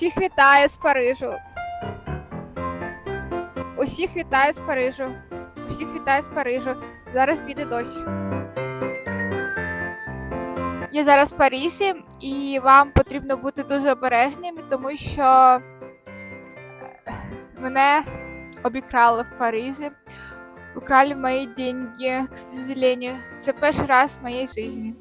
Усіх вітаю з Парижу. Усіх вітаю з Парижу. Усіх вітаю з Парижу. Зараз піде дощ. Я зараз в Парижі, і вам потрібно бути дуже обережними, тому що е, мене обікрали в Парижі. Украли мої деньги, к сожалению. Це перший раз в моїй житті.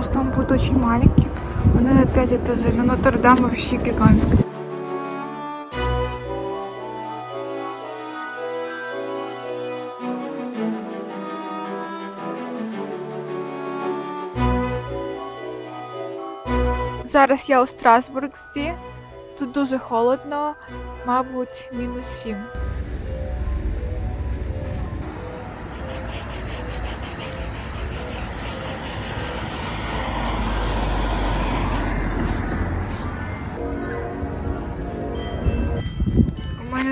Казалось, что он будет очень маленький. Он 5 этажей, но Нотр-Дам вообще гигантский. Зараз я у Страсбургсі. Тут дуже холодно, мабуть, мінус 7.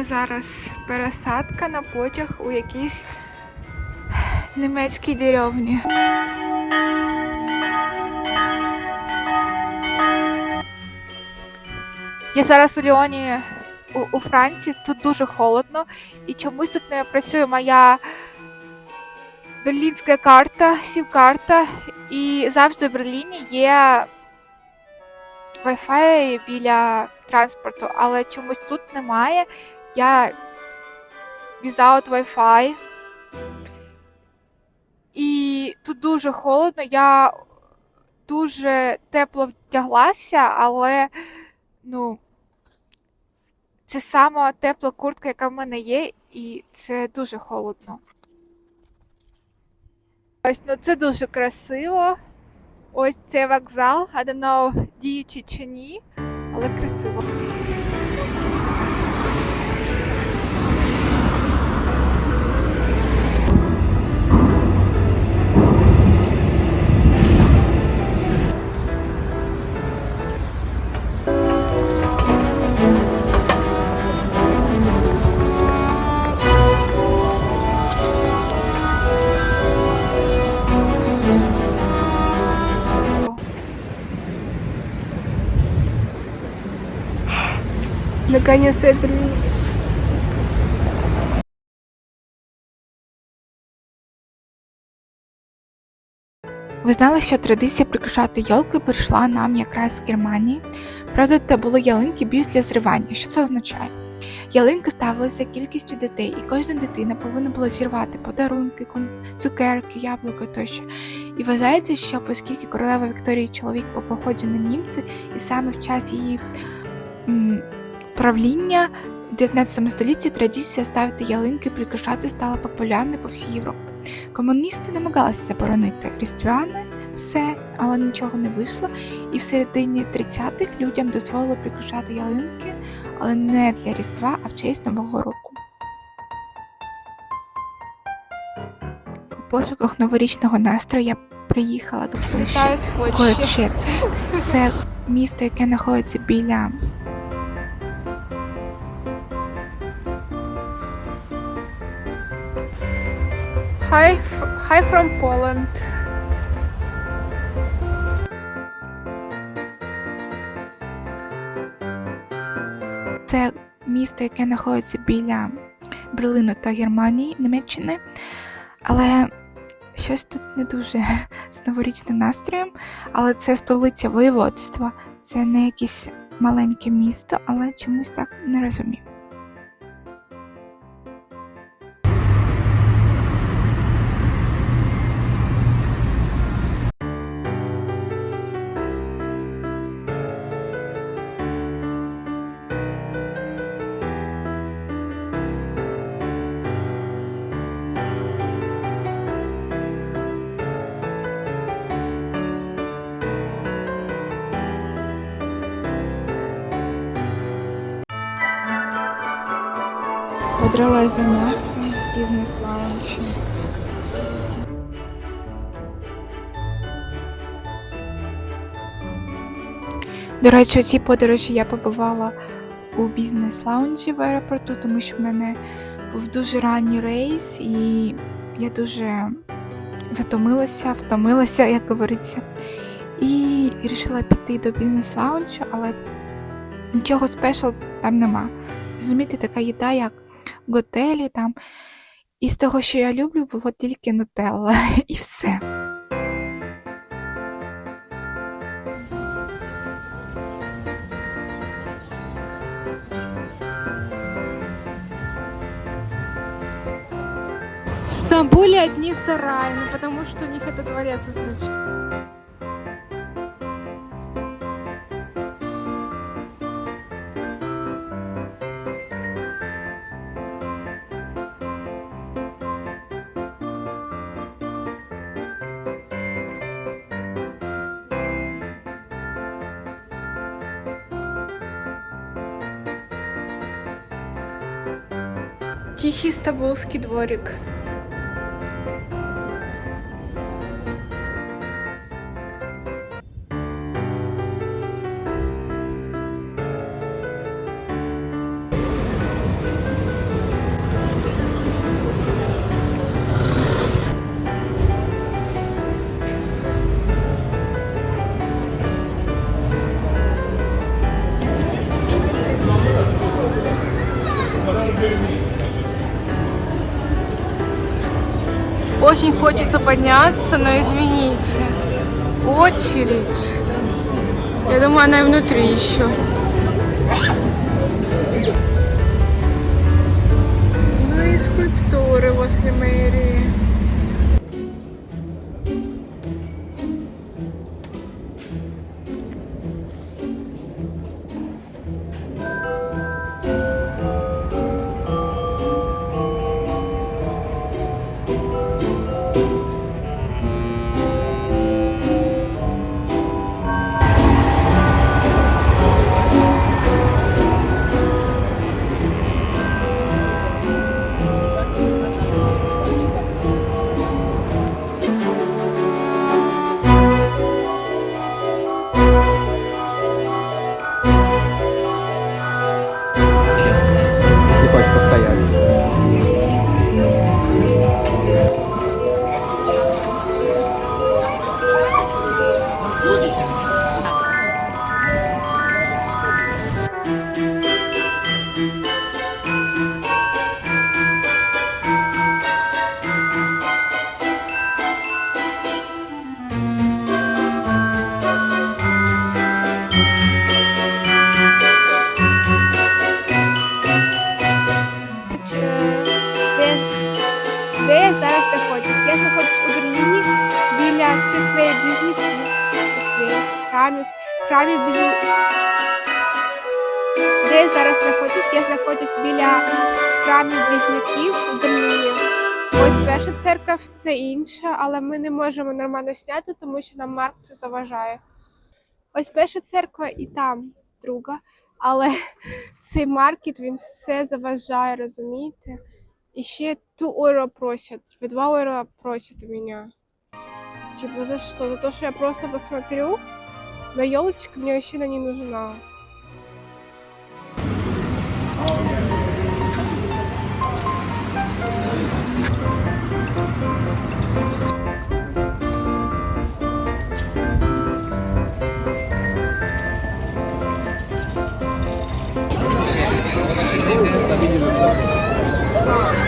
Зараз пересадка на потяг у якійсь німецькій деревні. Я зараз у Ліоні у, у Франції, тут дуже холодно, і чомусь тут не працює моя берлінська карта, сім-карта, і завжди в Берліні є Wi-Fi біля транспорту, але чомусь тут немає. Я without Wi-Fi. І тут дуже холодно, я дуже тепло вдяглася, але ну, це сама тепла куртка, яка в мене є, і це дуже холодно. Ось ну це дуже красиво. Ось цей вокзал. I don't know, діючий чи ні, але красиво. Наконец-то это Ви знали, що традиція прикрашати йолки прийшла нам якраз з Германії. Правда, це були ялинки більш для зривання. Що це означає? Ялинки ставилися кількістю дітей, і кожна дитина повинна була зірвати подарунки, цукерки, яблука тощо. І вважається, що оскільки королева Вікторії чоловік по походженню німці, і саме в час її правління в 19 столітті традиція ставити ялинки і прикрашати стала популярною по всій Європі. Комуністи намагалися заборонити різдвяне все, але нічого не вийшло. І в середині 30-х людям дозволили прикрашати ялинки, але не для Різдва, а в честь Нового року. У пошуках новорічного настрою я приїхала до Польщі. Це місто, яке знаходиться біля Hi, hi from Poland. Це місто, яке знаходиться біля Берлину та Германії, Німеччини. Але щось тут не дуже з новорічним настроєм. Але це столиця воєводства. Це не якесь маленьке місто, але чомусь так не розумію. Подралась за м'ясом, бізнес лаунчі. До речі, у цій подорожі я побувала у бізнес-лаунжі в аеропорту, тому що в мене був дуже ранній рейс, і я дуже затомилася, втомилася, як говориться. І вирішила піти до бізнес-лаунжу, але нічого спешл там нема. Розумієте, така їда, як готелі там. І з того, що я люблю, було тільки нутелла і все. В Стамбуле одни сараи, ну потому что у них это дворец означает. Тихий стамбульский дворик. Очень хочется подняться, но извините. Очередь. Я думаю, она и внутри еще. Де, де зараз знаходжусь? Я знаходжусь у Берліні біля церквей близнюків, церквей, храмів, храмів близнюків. Де зараз знаходжусь? Я знаходжусь біля храмів близнюків у Берліні. Ось перша церква, це інша, але ми не можемо нормально зняти, тому що нам Марк це заважає. Ось перша церква і там друга. Але цей маркет він все заважає, розумієте? І ще 2 євро просять, ви 2 євро просять у мене. Типа за що? За те, що я просто посмотрю на елочку, мені ще не нужна. Oh.